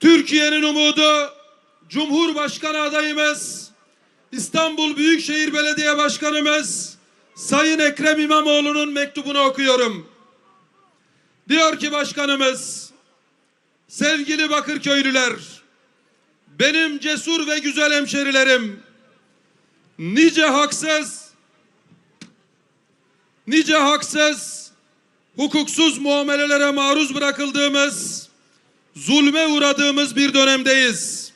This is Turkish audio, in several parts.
Türkiye'nin umudu Cumhurbaşkanı adayımız İstanbul Büyükşehir Belediye Başkanımız Sayın Ekrem İmamoğlu'nun mektubunu okuyorum. Diyor ki başkanımız sevgili Bakırköylüler benim cesur ve güzel hemşerilerim nice haksız nice haksız hukuksuz muamelelere maruz bırakıldığımız zulme uğradığımız bir dönemdeyiz.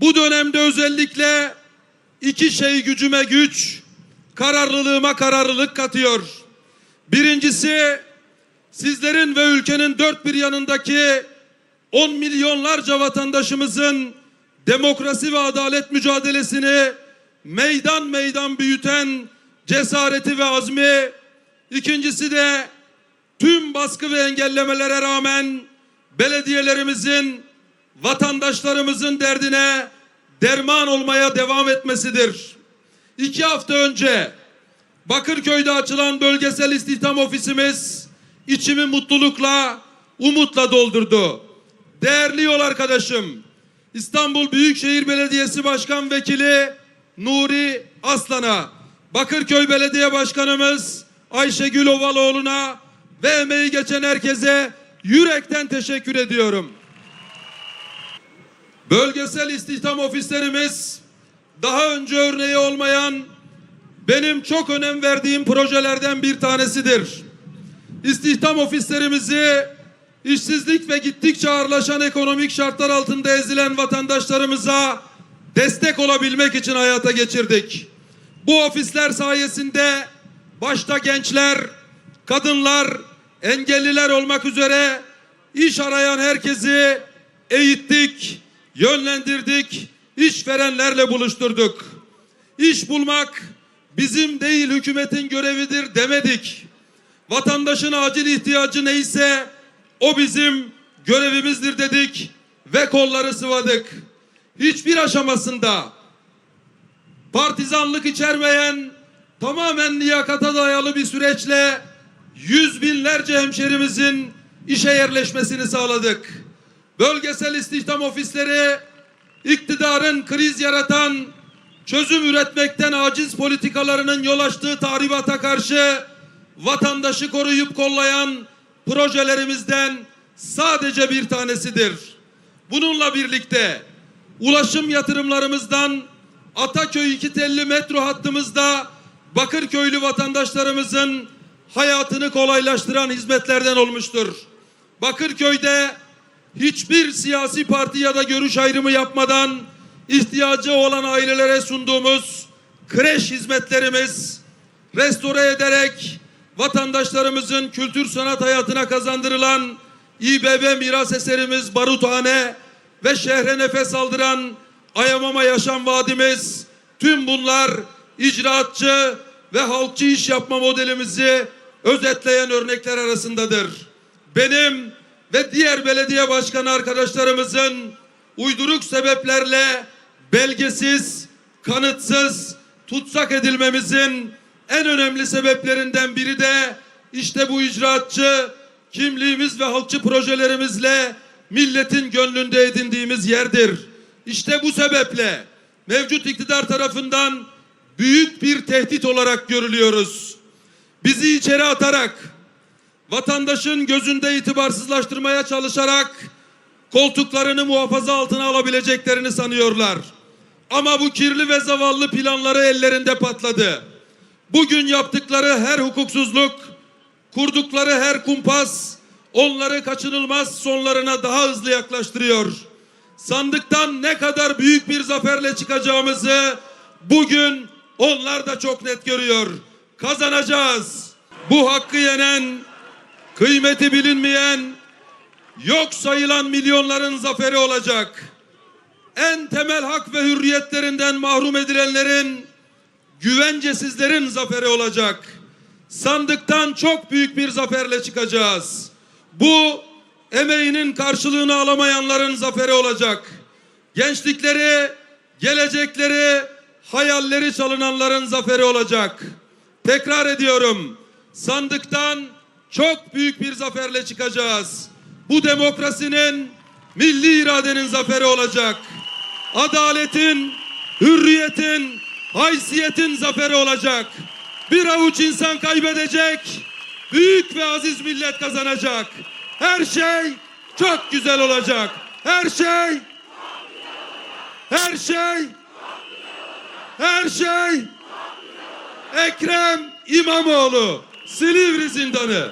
Bu dönemde özellikle iki şey gücüme güç, kararlılığıma kararlılık katıyor. Birincisi sizlerin ve ülkenin dört bir yanındaki on milyonlarca vatandaşımızın demokrasi ve adalet mücadelesini meydan meydan büyüten cesareti ve azmi. İkincisi de tüm baskı ve engellemelere rağmen belediyelerimizin vatandaşlarımızın derdine derman olmaya devam etmesidir. İki hafta önce Bakırköy'de açılan bölgesel istihdam ofisimiz içimi mutlulukla, umutla doldurdu. Değerli yol arkadaşım, İstanbul Büyükşehir Belediyesi Başkan Vekili Nuri Aslan'a, Bakırköy Belediye Başkanımız Ayşegül Ovaloğlu'na ve emeği geçen herkese yürekten teşekkür ediyorum. Bölgesel istihdam ofislerimiz daha önce örneği olmayan benim çok önem verdiğim projelerden bir tanesidir. İstihdam ofislerimizi işsizlik ve gittikçe ağırlaşan ekonomik şartlar altında ezilen vatandaşlarımıza destek olabilmek için hayata geçirdik. Bu ofisler sayesinde başta gençler, kadınlar, engelliler olmak üzere iş arayan herkesi eğittik, yönlendirdik, işverenlerle buluşturduk. İş bulmak bizim değil hükümetin görevidir demedik. Vatandaşın acil ihtiyacı neyse o bizim görevimizdir dedik ve kolları sıvadık. Hiçbir aşamasında partizanlık içermeyen tamamen liyakata dayalı bir süreçle yüz binlerce hemşerimizin işe yerleşmesini sağladık. Bölgesel istihdam ofisleri iktidarın kriz yaratan çözüm üretmekten aciz politikalarının yol açtığı tahribata karşı vatandaşı koruyup kollayan projelerimizden sadece bir tanesidir. Bununla birlikte ulaşım yatırımlarımızdan Ataköy iki telli metro hattımızda Bakırköylü vatandaşlarımızın hayatını kolaylaştıran hizmetlerden olmuştur. Bakırköy'de hiçbir siyasi parti ya da görüş ayrımı yapmadan ihtiyacı olan ailelere sunduğumuz kreş hizmetlerimiz restore ederek vatandaşlarımızın kültür sanat hayatına kazandırılan İBB miras eserimiz Baruthane ve şehre nefes aldıran Ayamama Yaşam Vadimiz tüm bunlar icraatçı ve halkçı iş yapma modelimizi özetleyen örnekler arasındadır. Benim ve diğer belediye başkanı arkadaşlarımızın uyduruk sebeplerle belgesiz, kanıtsız tutsak edilmemizin en önemli sebeplerinden biri de işte bu icraatçı kimliğimiz ve halkçı projelerimizle milletin gönlünde edindiğimiz yerdir. İşte bu sebeple mevcut iktidar tarafından büyük bir tehdit olarak görülüyoruz. Bizi içeri atarak vatandaşın gözünde itibarsızlaştırmaya çalışarak koltuklarını muhafaza altına alabileceklerini sanıyorlar. Ama bu kirli ve zavallı planları ellerinde patladı. Bugün yaptıkları her hukuksuzluk, kurdukları her kumpas onları kaçınılmaz sonlarına daha hızlı yaklaştırıyor. Sandıktan ne kadar büyük bir zaferle çıkacağımızı bugün onlar da çok net görüyor. Kazanacağız. Bu hakkı yenen, kıymeti bilinmeyen, yok sayılan milyonların zaferi olacak. En temel hak ve hürriyetlerinden mahrum edilenlerin, güvencesizlerin zaferi olacak. Sandıktan çok büyük bir zaferle çıkacağız. Bu emeğinin karşılığını alamayanların zaferi olacak. Gençlikleri, gelecekleri, hayalleri çalınanların zaferi olacak. Tekrar ediyorum. Sandıktan çok büyük bir zaferle çıkacağız. Bu demokrasinin milli iradenin zaferi olacak. Adaletin, hürriyetin, haysiyetin zaferi olacak. Bir avuç insan kaybedecek, büyük ve aziz millet kazanacak. Her şey çok güzel olacak. Her şey her şey her şey Ekrem İmamoğlu Silivri zindanı